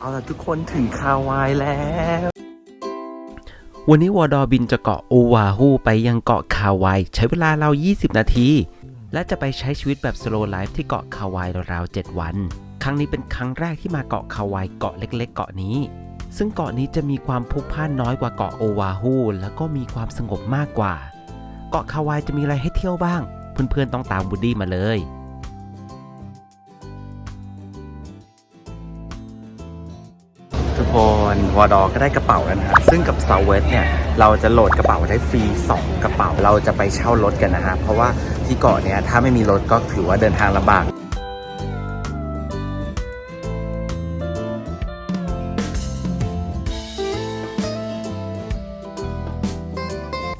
เอาละทุกคนถึงคาวายแล้ว วันนี้วอดอบินจะเกาะโอวาฮูไปยังเกาะคาวาย ใช้เวลาเรา 20 นาที และจะไปใช้ชีวิตแบบ slow life ที่เกาะคาวายราวๆ7วัน ครั้งนี้เป็นครั้งแรกที่มาเกาะคาวายเกาะเล็ก ๆ เกาะนี้ ซึ่งเกาะนี้จะมีความพลุกพล่านน้อยกว่าเกาะโอวาฮูแล้วก็มีความสงบมากกว่า เกาะคาวายจะมีอะไรให้เที่ยวบ้าง เพื่อนๆต้องตามบูดดี้มาเลย คนวอดอก็ได้กระเป๋าแล้วนะฮะซึ่งกับ s o u t h w e s t เนี่ยเราจะโหลดกระเป๋าได้ฟรี 2 กระเป๋าเราจะไปเช่ารถกันนะฮะเพราะว่าที่เกาะเนี่ยถ้าไม่มีรถก็ถือว่าเดินทางลำบาก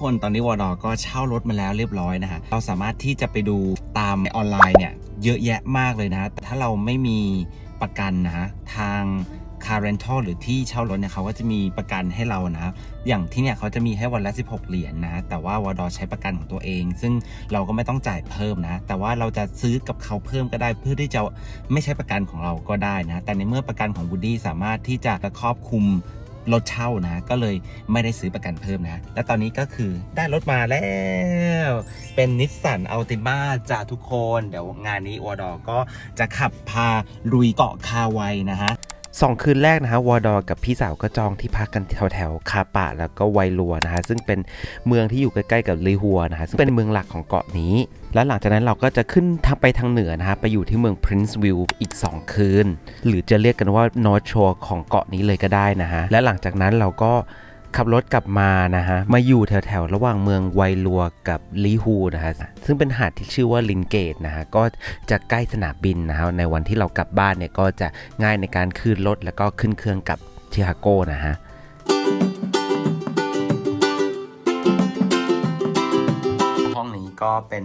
คนตอนนี้วอดอก็เช่ารถมาแล้วเรียบร้อยนะฮะ เราสามารถที่จะไปดูตามออนไลน์เนี่ย เยอะแยะมากเลยนะ แต่ถ้าเราไม่มีประกันนะฮะ ทาง car rental หรือที่เช่ารถเนี่ยเขาก็จะมีประกันให้เรานะ อย่างที่เนี่ยเขาจะมีให้วันละ 16 เหรียญนะ แต่ว่าวอดอใช้ประกันของตัวเอง ซึ่งเราก็ไม่ต้องจ่ายเพิ่มนะ แต่ว่าเราจะซื้อกับเขาเพิ่มก็ได้เพื่อที่จะไม่ใช้ประกันของเราก็ได้นะ แต่ในเมื่อประกันของบูดี้สามารถที่จะครอบคลุมรถเช่านะ ก็เลยไม่ได้ซื้อประกันเพิ่มนะ และตอนนี้ก็คือได้รถมาแล้ว เป็นนิสสันอัลติมาจากทุกคน เดี๋ยวงานนี้วอดอก็จะขับพาลุยเกาะคาไวนะฮะ สองคืนแรกนะฮะวอดอกับพี่สาวก็จองที่พักกันแถวแถวๆคาปะแล้วก็ไวลัวนะฮะซึ่งเป็นเมืองที่อยู่ใกล้ๆกับลีฮัวนะฮะซึ่งเป็นเมืองหลักของเกาะนี้ แล้วหลังจากนั้นเราก็จะขึ้นทางไปทางเหนือนะฮะไปอยู่ที่เมือง Prince View อีก 2 คืน หรือจะเรียกกันว่า North Shore ของเกาะนี้เลยก็ได้นะฮะและหลังจากนั้นเราก็ ขับรถกลับมานะฮะ มาอยู่แถวๆ ระหว่างเมืองไวลัวกับลีฮูนะฮะ ซึ่งเป็นหาดที่ชื่อว่าลินเกตนะฮะ ก็จะใกล้สนามบินนะฮะ ในวันที่เรากลับบ้านเนี่ย ก็จะง่ายในการขึ้นรถแล้วก็ขึ้นเครื่องกับชิคาโกนะฮะห้องนี้ก็เป็น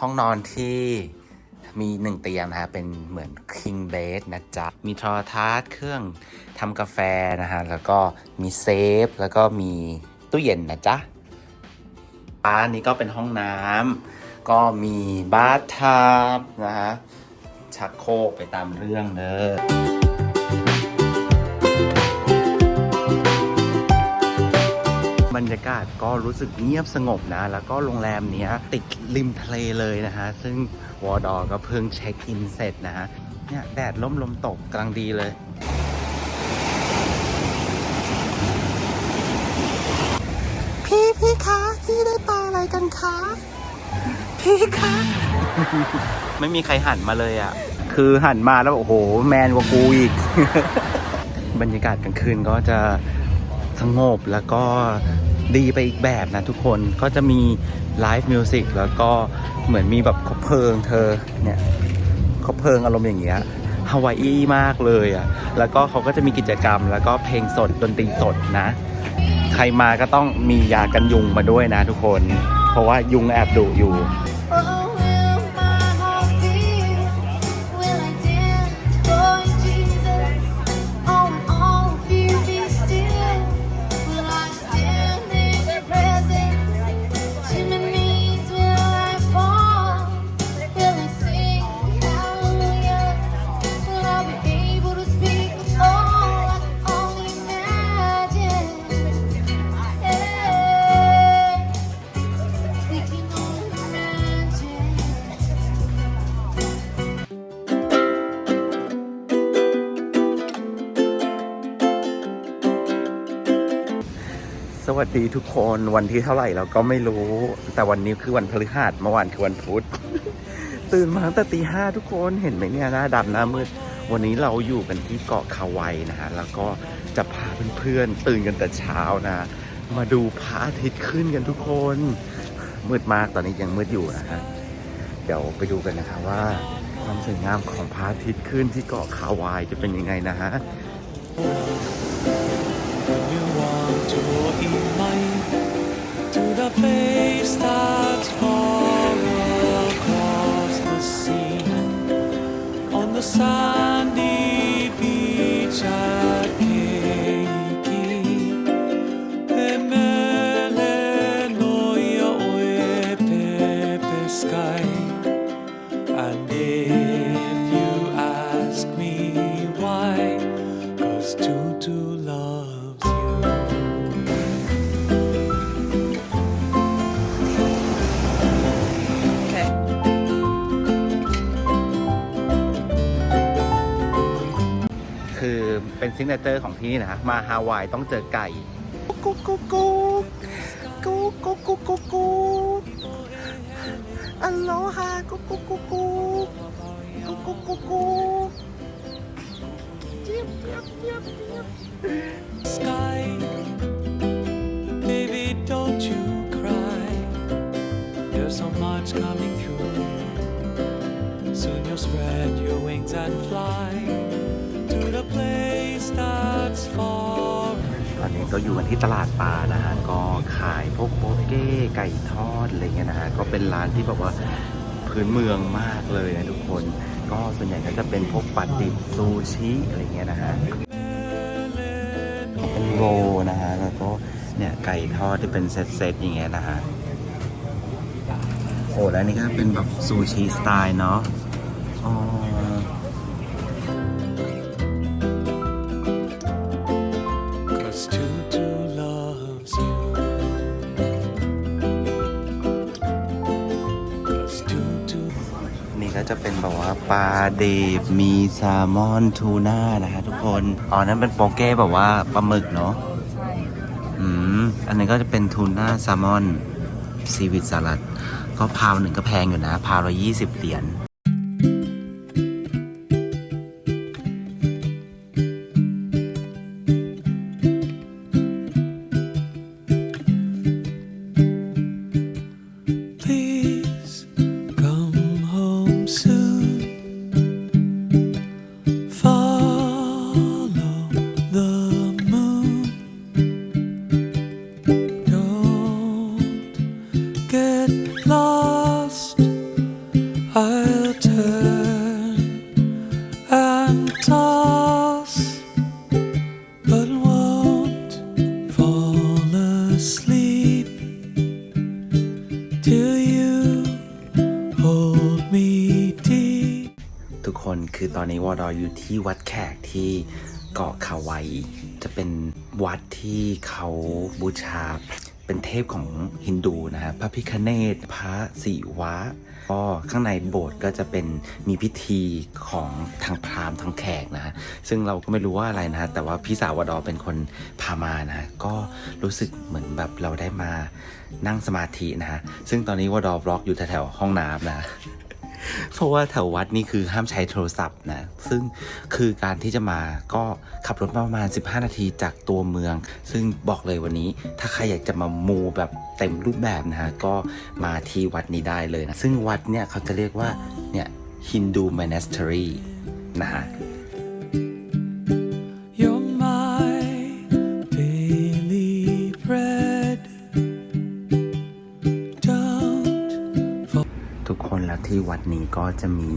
ห้องนอนที่ มีหนึ่งเตียงนะฮะเป็นเหมือน king bed นะจ๊ะ มีโทรทัศน์เครื่องทำกาแฟนะฮะ แล้วก็มีเซฟ แล้วก็มีตู้เย็นนะจ๊ะร้านนี้ก็เป็นห้องน้ำก็มีบาร์ทับนะฮะชักโครกไปตามเรื่องเลย บรรยากาศก็รู้สึกเงียบสงบนะ แล้วก็โรงแรมเนี้ยติดริมทะเลเลยนะฮะ ซึ่งวอดอก็เพิ่งเช็คอินเสร็จนะฮะ เนี่ยแดดล่มลมตกกำลังดีเลยพี่พี่คะพี่ได้ปลาอะไรกันคะพี่คะ ไม่มีใครหันมาเลยอะ คือหันมาแล้วโอ้โห แมนกว่ากูอีก บรรยากาศกลางคืนก็จะสงบแล้วก็ ดีไปอีกแบบนะทุกคนก็จะมีไลฟ์มิวสิกแล้วก็เหมือนมีแบบคบเพลิงเธอเนี่ยคบเพลิงอารมณ์อย่างเงี้ยฮาวายอีมากเลยอะแล้วก็เขาก็จะมีกิจกรรม แล้วก็เพลงสดดนตรีสดนะ ใครมาก็ต้องมียากันยุงมาด้วยนะทุกคน เพราะว่ายุงแอบดุอยู่ วัสดีทุกคนวันที่เท่าไหร่เราก็ไม่รู้ แต่วันนี้คือวันพฤหัสเมื่อวานคือวันพุธ ตื่นมาตั้งแต่ตีห้าทุกคนเห็นไหมเนี่ยหน้าดำหน้ามืด วันนี้เราอยู่กันที่เกาะคาไวนะฮะแล้วก็จะพาเพื่อนๆตื่นกันแต่เช้านะ มาดูพระอาทิตย์ขึ้นกันทุกคน มืดมากตอนนี้ยังมืดอยู่นะฮะเดี๋ยวไปดูกันนะคะว่า ความสวยงามของพระอาทิตย์ขึ้นที่เกาะคาไวจะเป็นยังไงนะฮะ side เป็นซิงเกิลเจอร์ของที่นี่นะ มาฮาวายต้องเจอไก่กุ๊กกุ๊กกุ๊กกุ๊กกุ๊กกุ๊กกุ๊กกุ๊กอัลโลฮากุ๊กกุ๊กกุ๊กกุ๊กกุ๊กกุ๊กกุ๊กกุ๊กเจี๊ยบเจี๊ยบเจี๊ยบเจี๊ยบ Sky, baby, don't you cry. There's so much coming through. Soon you'll spread your wings and fly ตอนนี้ก็อยู่กันที่ตลาดปลานะฮะก็ขายพวกโปเก้ไก่ทอดอะไรเงี้ยนะฮะก็เป็นร้านที่แบบว่าพื้นเมืองมากเลยนะทุกคน ก็ส่วนใหญ่ก็จะเป็นพวกปลาดิบซูชิอะไรเงี้ยนะฮะเป็นโรนะฮะแล้วก็เนี่ยไก่ทอดที่เป็นเซตๆอย่างเงี้ยนะฮะโอ้แล้วนี่ก็เป็นแบบซูชิสไตล์เนาะอ๋อ ก็จะเป็นแบบว่าปลาเดบมีแซลมอนทูน่านะฮะทุกคน อ๋อ นั่นเป็นโปเก้แบบว่าปลาหมึกเนาะอืม อันนี้ก็จะเป็นทูน่าแซลมอนซีวิตสลัด ก็พาวหนึ่งก็แพงอยู่นะ พาวละยี่สิบเหรียญ อนนี้วอดออยู่ที่วัดแขกที่เกาะคาไวจะเป็นวัดที่เขาบูชาเป็นเทพของฮินดูนะฮะพระพิคเนตพระศิวะก็ข้างในโบสถ์ก็จะเป็นมีพิธีของทางพราหมณ์ทางแขกนะ ซึ่งเราก็ไม่รู้ว่าอะไรนะฮะแต่ว่าพี่สาววดอเป็นคนพามานะ ก็รู้สึกเหมือนแบบเราได้มานั่งสมาธินะฮะซึ่งตอนนี้วดอบล็อกอยู่แถวๆห้องน้ำนะ เพราะว่าแถววัดนี่คือห้ามใช้โทรศัพท์นะ ซึ่งคือการที่จะมาก็ขับรถมาประมาณ 15 นาทีจากตัวเมือง ซึ่งบอกเลยวันนี้ ถ้าใครอยากจะมามูแบบเต็มรูปแบบนะฮะ ก็มาที่วัดนี้ได้เลยนะ ซึ่งวัดเนี่ยเขาจะเรียกว่าเนี่ยฮินดู monastery นะฮะ นี้ก็จะมี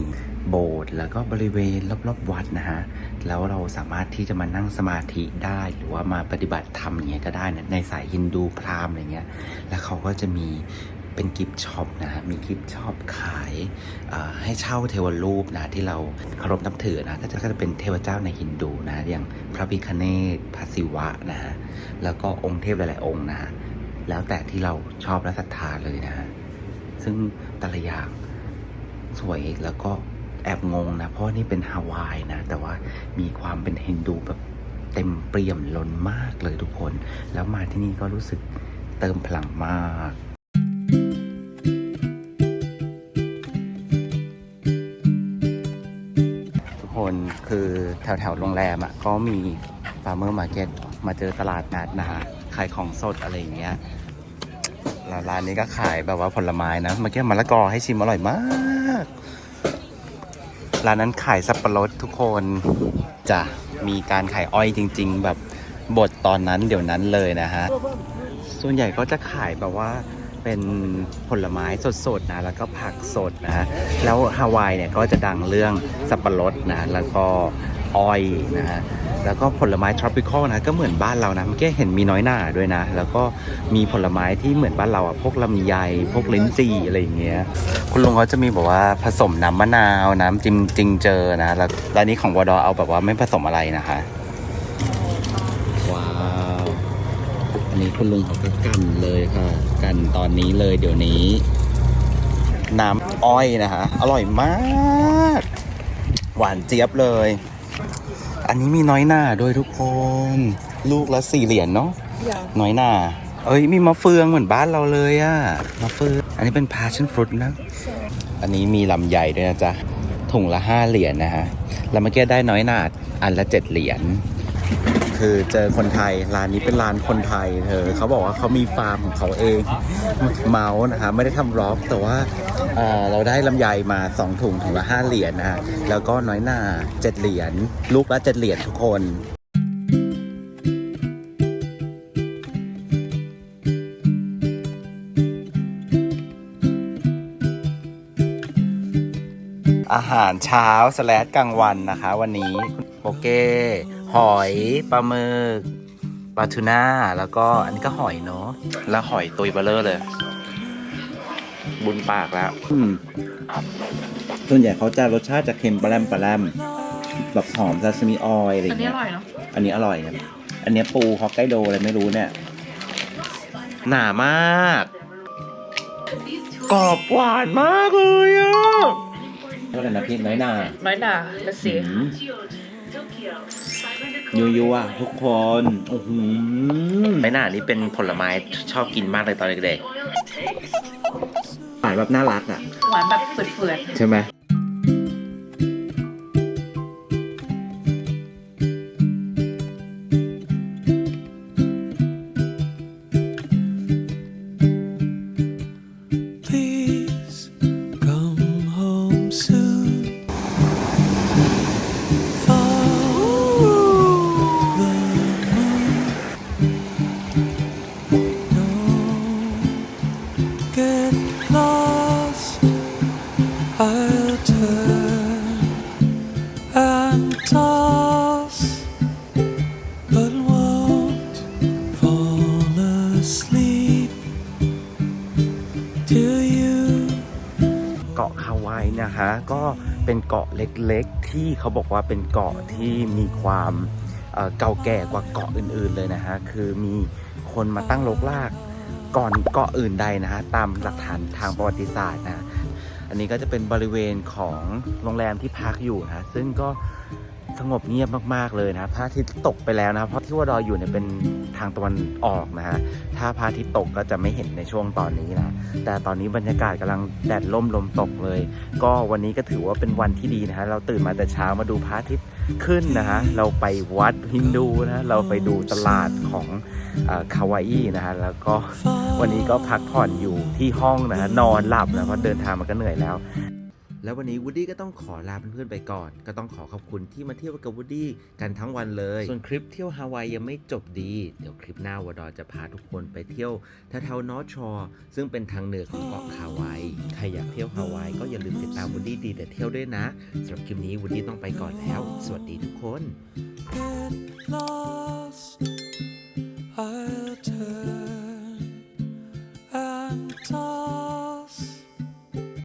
โบสถ์แล้วก็บริเวณรอบๆวัดนะฮะ แล้วเราสามารถที่จะมานั่งสมาธิได้หรือว่ามาปฏิบัติธรรมอย่างเงี้ยก็ได้นะในสายฮินดูพราหมณ์อะไรเงี้ย แล้วเขาก็จะมีเป็นกิฟต์ช็อปนะฮะ มีกิฟต์ช็อปขายให้เช่าเทวรูปนะที่เราเคารพนับถือนะ ก็จะก็จะเป็นเทพเจ้าในฮินดูนะ อย่างพระพิคเนตพระศิวะนะฮะ แล้วก็องค์เทพหลายๆองค์นะฮะ แล้วแต่ที่เราชอบและศรัทธาเลยนะฮะ ซึ่งแต่ละอย่าง สวยแล้วก็แอบงงนะ เพราะนี่เป็นฮาวายนะ แต่ว่ามีความเป็นฮินดูแบบเต็มเปี่ยมล้นมากเลยทุกคน แล้วมาที่นี่ก็รู้สึกเติมพลังมากทุกคนคือแถวๆโรงแรมอะก็มีฟาร์มเมอร์มาร์เก็ตมาเจอตลาดนัดนะฮะขายของสดอะไรอย่างเงี้ยร้านนี้ก็ขายแบบว่าผลไม้นะเมื่อกี้มะละกอให้ชิมอร่อยมาก ร้านนั้นขายสับปะรดทุกคนจะมีการขายอ้อยจริง ๆ แบบบดตอนนั้นเดี๋ยวนั้นเลยนะฮะ ส่วนใหญ่ก็จะขายแบบว่าเป็นผลไม้สดๆนะแล้วก็ผักสดนะ แล้วฮาวายเนี่ยก็จะดังเรื่องสับปะรดนะ แล้วก็ อ้อยนะฮะแล้วก็ผลไม้ tropical นะก็เหมือนบ้านเรานะเมื่อกี้เห็นมีน้อยหน่าด้วยนะ แล้วก็มีผลไม้ที่เหมือนบ้านเราอะพวกลำไยพวกลิ้นจี่อะไรอย่างเงี้ยคุณลุงเขาจะมีแบบว่าผสมน้ำมะนาวน้ำจิมจิงเจอนะแล้วร้านนี้ของวอดอเอาแบบว่าไม่ผสมอะไรนะคะว้าวอันนี้คุณลุงเขาก็กันเลยค่ะ กันตอนนี้เลยเดี๋ยวนี้ น้ำอ้อยนะคะอร่อยมาก หวานเจี๊ยบเลย อันนี้มีน้อยหน้าด้วยทุกคน ลูกละสี่เหรียญเนาะน้อยหน้า เอ้ยมีมะเฟืองเหมือนบ้านเราเลยอะมะเฟืองอันนี้เป็น passion fruit นะ อันนี้มีลำใหญ่ด้วยนะจ๊ะถุงละห้าเหรียญนะฮะแล้วเมื่อกี้ได้น้อยหนาอันละเจ็ดเหรียญคือเจอคนไทยร้านนี้เป็นร้านคนไทยเธอเขาบอกว่าเขามีฟาร์มของเขาเองเมาส์นะคะไม่ได้ทำร็อกแต่ว่า เอ่อเราได้ลำไยมา 2 ถุงถุงละ 5 เหรียญนะฮะแล้วก็น้อยหนา7เหรียญลูกละ 7 เหรียญทุกคนอาหารเช้าสแลดกลางวันนะคะ วันนี้โปเก้หอยปลาหมึกปลาทูน่าแล้วก็อันนี้ก็หอยเนาะแล้วหอยตุยเบลเลอร์เลย บุญปากแล้ว อืมส่วนใหญ่เขาจะรสชาติจะเค็มปลาแรมปลาแรมแบบหอมซาซิมิออยอะไรออันย่างนี้เงี้อย ร่อยเนาะอันนี้อร่อยครับ อันนี้ปูฮอกไกโดอะไรไม่รู้เนี่ย หนามาก กรอบหวานมากเลยอะเท่ากันนะพี่น้อยหนาน้อยหนาละสิยูยูอะทุกคนโอ้โหน้อยหนานี่เป็นผลไม้ชอบกินมากเลยตอนเด็กๆ หวานแบบน่ารักอะ หวานแบบเฟื่อนใช่ไหม เกาะคาวายนะคะ ก็เป็นเกาะเล็กๆ ที่เขาบอกว่าเป็นเกาะที่มีความเก่าแก่กว่าเกาะอื่นๆเลยนะฮะ คือมีคนมาตั้งลกลากก่อนเกาะอื่นใดนะฮะ ตามหลักฐานทางประวัติศาสตร์นะ อันนี้ก็จะเป็นบริเวณของโรงแรมที่พักอยู่นะ ซึ่งก็ สงบเงียบมากๆเลยนะพระอาทิตย์ตกไปแล้วนะเพราะที่ว่าดอยอยู่เนี่ยเป็นทางตะวันออกนะฮะถ้าพระอาทิตย์ตกก็จะไม่เห็นในช่วงตอนนี้นะแต่ตอนนี้บรรยากาศกำลังแดดล่มลมตกเลย ก็วันนี้ก็ถือว่าเป็นวันที่ดีนะฮะเราตื่นมาแต่เช้ามาดูพระอาทิตย์ขึ้นนะฮะเราไปวัดฮินดูนะเราไปดูตลาดของคาวาอี้นะฮะแล้วก็วันนี้ก็พักผ่อนอยู่ที่ห้องนะฮะนอนหลับนะเพราะเดินทางมันก็เหนื่อยแล้ว แล้ววันนี้วูดดี้ก็ต้องขอลาเพื่อนๆไปก่อน ก็ต้องขอขอบคุณที่มาเที่ยวกับวูดดี้กันทั้งวันเลย ส่วนคลิปเที่ยวฮาวายยังไม่จบดี เดี๋ยวคลิปหน้าวดอจะพาทุกคนไปเที่ยวแถวๆนอทชอร์ซึ่งเป็นทางเหนือของเกาะฮาวายใครอยากเที่ยวฮาวายก็อย่าลืมติดตามวูดดี้ดีแต่เที่ยวด้วยนะสำหรับคลิปนี้วูดดี้ต้องไปก่อนแล้ว สวัสดีทุกคน